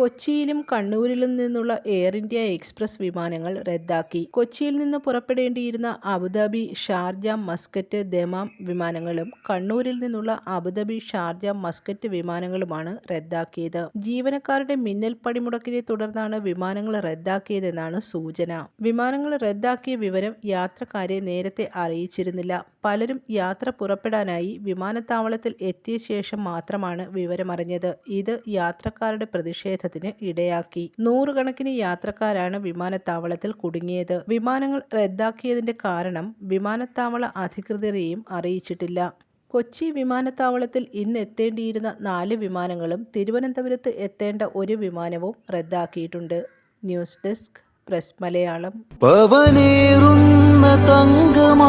കൊച്ചിയിലും കണ്ണൂരിലും നിന്നുള്ള എയർ ഇന്ത്യ എക്സ്പ്രസ് വിമാനങ്ങൾ റദ്ദാക്കി. കൊച്ചിയിൽ നിന്ന് പുറപ്പെടേണ്ടിയിരുന്ന Abu Dhabi Sharjah Muscat Dammam വിമാനങ്ങളും കണ്ണൂരിൽ നിന്നുള്ള അബുദാബി ഷാർജ മസ്കറ്റ് വിമാനങ്ങളുമാണ് റദ്ദാക്കിയത്. ജീവനക്കാരുടെ മിന്നൽ പണിമുടക്കിനെ തുടർന്നാണ് വിമാനങ്ങൾ റദ്ദാക്കിയതെന്നാണ് സൂചന. വിമാനങ്ങൾ റദ്ദാക്കിയ വിവരം യാത്രക്കാരെ നേരത്തെ അറിയിച്ചിരുന്നില്ല. പലരും യാത്ര പുറപ്പെടാനായി വിമാനത്താവളത്തിൽ എത്തിയ ശേഷം മാത്രമാണ് വിവരമറിഞ്ഞത്. ഇത് യാത്രക്കാരുടെ പ്രതിഷേധത്തിന് ഇടയാക്കി. നൂറുകണക്കിന് യാത്രക്കാരാണ് വിമാനത്താവളത്തിൽ കുടുങ്ങിയത്. വിമാനങ്ങൾ റദ്ദാക്കിയതിന്റെ കാരണം വിമാനത്താവള അധികൃതരെയും അറിയിച്ചിട്ടില്ല. കൊച്ചി വിമാനത്താവളത്തിൽ ഇന്ന് എത്തേണ്ടിയിരുന്ന നാല് വിമാനങ്ങളും തിരുവനന്തപുരത്ത് എത്തേണ്ട ഒരു വിമാനവും റദ്ദാക്കിയിട്ടുണ്ട്. News desk press Malayalam. തങ്കമാണു